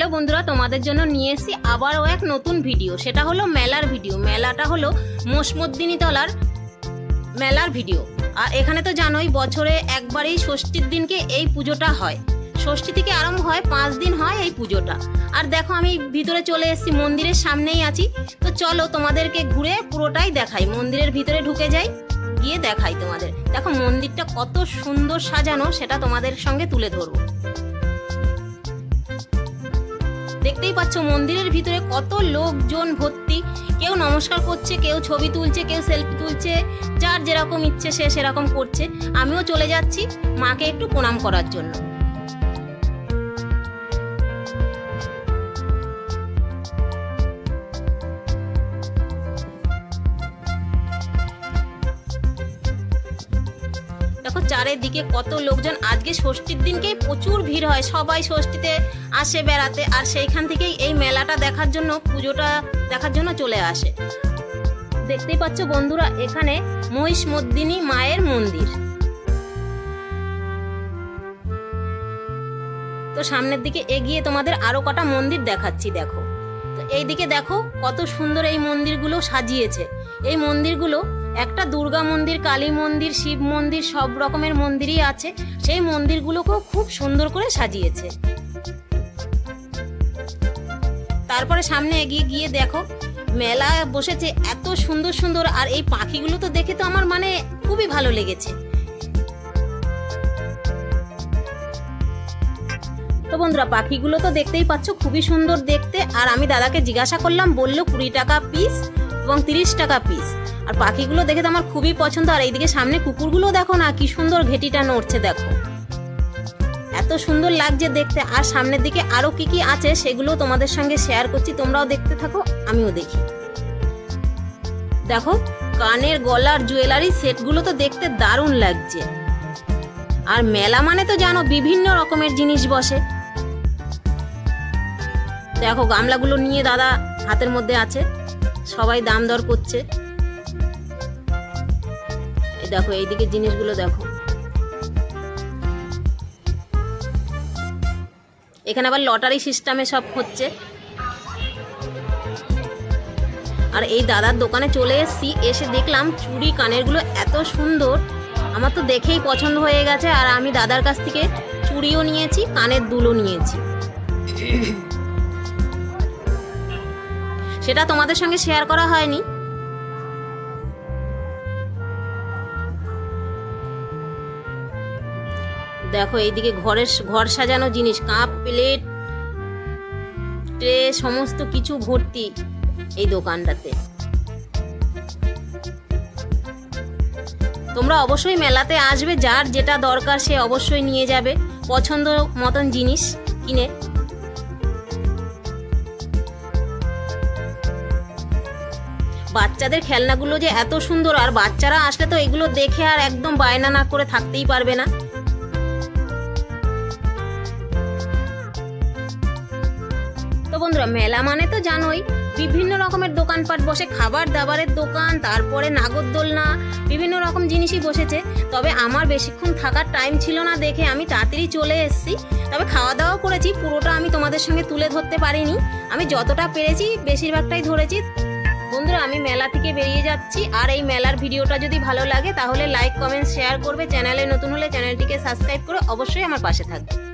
Hello বন্ধুরা, তোমাদের জন্য নিয়ে এসেছি আবারও এক নতুন ভিডিও। সেটা হলো মেলার ভিডিও। মেলাটা হলো মোসমদ্দিনী তলার মেলার ভিডিও। আর এখানে তো জানোই, বছরে একবারেই ষষ্ঠীর দিনকে এই পুজোটা হয়। ষষ্ঠী থেকে আরম্ভ হয়, পাঁচ দিন হয় এই পুজোটা। আর দেখো, আমি ভিতরে চলে এসেছি, মন্দিরের সামনেই আছি। তো চলো তোমাদেরকে ঘুরে পুরোটাই দেখাই। মন্দিরের ভিতরে ঢুকে যাই, গিয়ে দেখাই তোমাদের। দেখো, মন্দিরটা কত সুন্দর সাজানো, সেটা তোমাদের সঙ্গে তুলে ধরবো। দেখতেই পাচ্ছ, মন্দিরের ভিতরে কত লোকজন ভর্তি। কেউ নমস্কার করছে, কেউ ছবি তুলছে, কেউ সেলফি তুলছে, যার যেরকম ইচ্ছে সে সেরকম করছে। আমিও চলে যাচ্ছি, মাকে একটু প্রণাম করার জন্য। দেখো চারিদিকে কত লোকজন। আজকে ষষ্ঠীর দিনকেই প্রচুর ভিড় হয়, সবাই ষষ্ঠীতে আসে বেড়াতে আর সেইখান থেকেই এই মেলাটা দেখার জন্য, পুজোটা দেখার জন্য চলে আসে। দেখতেই পাচ্ছ বন্ধুরা, এখানে মহিষমর্দিনী মায়ের মন্দির। তো সামনের দিকে এগিয়ে তোমাদের আরও কটা মন্দির দেখাচ্ছি, দেখো। তো এইদিকে দেখো কত সুন্দর এই মন্দিরগুলো সাজিয়েছে। এই মন্দিরগুলো একটা দুর্গা মন্দির, কালী মন্দির, শিব মন্দির, সব রকমের মন্দিরই আছে। সেই মন্দিরগুলোকেও খুব সুন্দর করে সাজিয়েছে। তারপরে সামনে এগিয়ে গিয়ে দেখো, মেলা বসেছে এত সুন্দর সুন্দর, আর এই পাখিগুলো তো দেখে তো আমার মানে খুবই ভালো লেগেছে। তো বন্ধুরা, পাখিগুলো তো দেখতেই পাচ্ছ, খুবই সুন্দর দেখতে। আর আমি দাদাকে জিজ্ঞাসা করলাম, বলল কুড়ি টাকা পিস এবং তিরিশ টাকা পিস আর পাখিগুলো দেখে তো আমার খুবই পছন্দ, আর এইদিকে সামনে কুকুরগুলো দেখো না, কি সুন্দর ঘেটিটা নড়ছে, দেখো। এত সুন্দর লাগছে দেখতে, আর সামনের দিকে আরও কি কি আছে সেগুলো তোমাদের সঙ্গে শেয়ার করছি, তোমরাও দেখতে থাকো, আমিও দেখি। দেখো, কানের গলার জুয়েলারি সেটগুলো তো দেখতে দারুণ লাগছে। আর মেলা মানে তো জানো, বিভিন্ন রকমের জিনিস বসে। দেখো, গামলাগুলো নিয়ে দাদা হাতের মধ্যে আছে, সবাই দাম দর করছে। দেখো, এইদিকে জিনিসগুলো দেখো। এখানে আবার লটারি সিস্টেমে সব হচ্ছে। আর এই দাদার দোকানে চলে এসেছি, এসে দেখলাম চুড়ি কানেরগুলো এত সুন্দর। আমার তো দেখেই পছন্দ হয়ে গেছে, আর আমি দাদার কাছ থেকে চুড়িও নিয়েছি, কানের দুলও নিয়েছি। সেটা তোমাদের সঙ্গে শেয়ার করা হয়নি। দেখো, এইদিকে ঘরের ঘর সাজানো জিনিস, কাপ, প্লেট, ট্রে, সমস্ত কিছু ভর্তি এই দোকানটাতে। তোমরা অবশ্যই মেলাতে আসবে, যার যেটা দরকার সে অবশ্যই নিয়ে যাবে, পছন্দ মতন জিনিস কিনে। বাচ্চাদের খেলনাগুলো যে এত সুন্দর, আর বাচ্চারা আসলে তো এগুলো দেখে আর একদম বায়না না করে থাকতেই পারবে না। বন্ধুরা, মেলা মানে তো জানোই। বিভিন্ন রকমের দোকানপাট বসে, খাবার দাবারের দোকান, তারপরে নাগরদোলনা বিভিন্ন রকম জিনিসই বসেছে। তবে আমার বেশিক্ষণ থাকার টাইম ছিল না দেখে আমি তাড়াতাড়ি চলে এসেছি। তবে খাওয়া দাওয়া করেছি, পুরোটা আমি তোমাদের সঙ্গে তুলে ধরতে পারিনি। আমি যতটা পেরেছি, বেশিরভাগটাই ধরেছি। বন্ধুরা, আমি মেলা থেকে বেরিয়ে যাচ্ছি। আর এই মেলার ভিডিওটা যদি ভালো লাগে, তাহলে লাইক কমেন্ট শেয়ার করবে। চ্যানেলে নতুন হলে চ্যানেলটিকে সাবস্ক্রাইব করে অবশ্যই আমার পাশে থাকবে।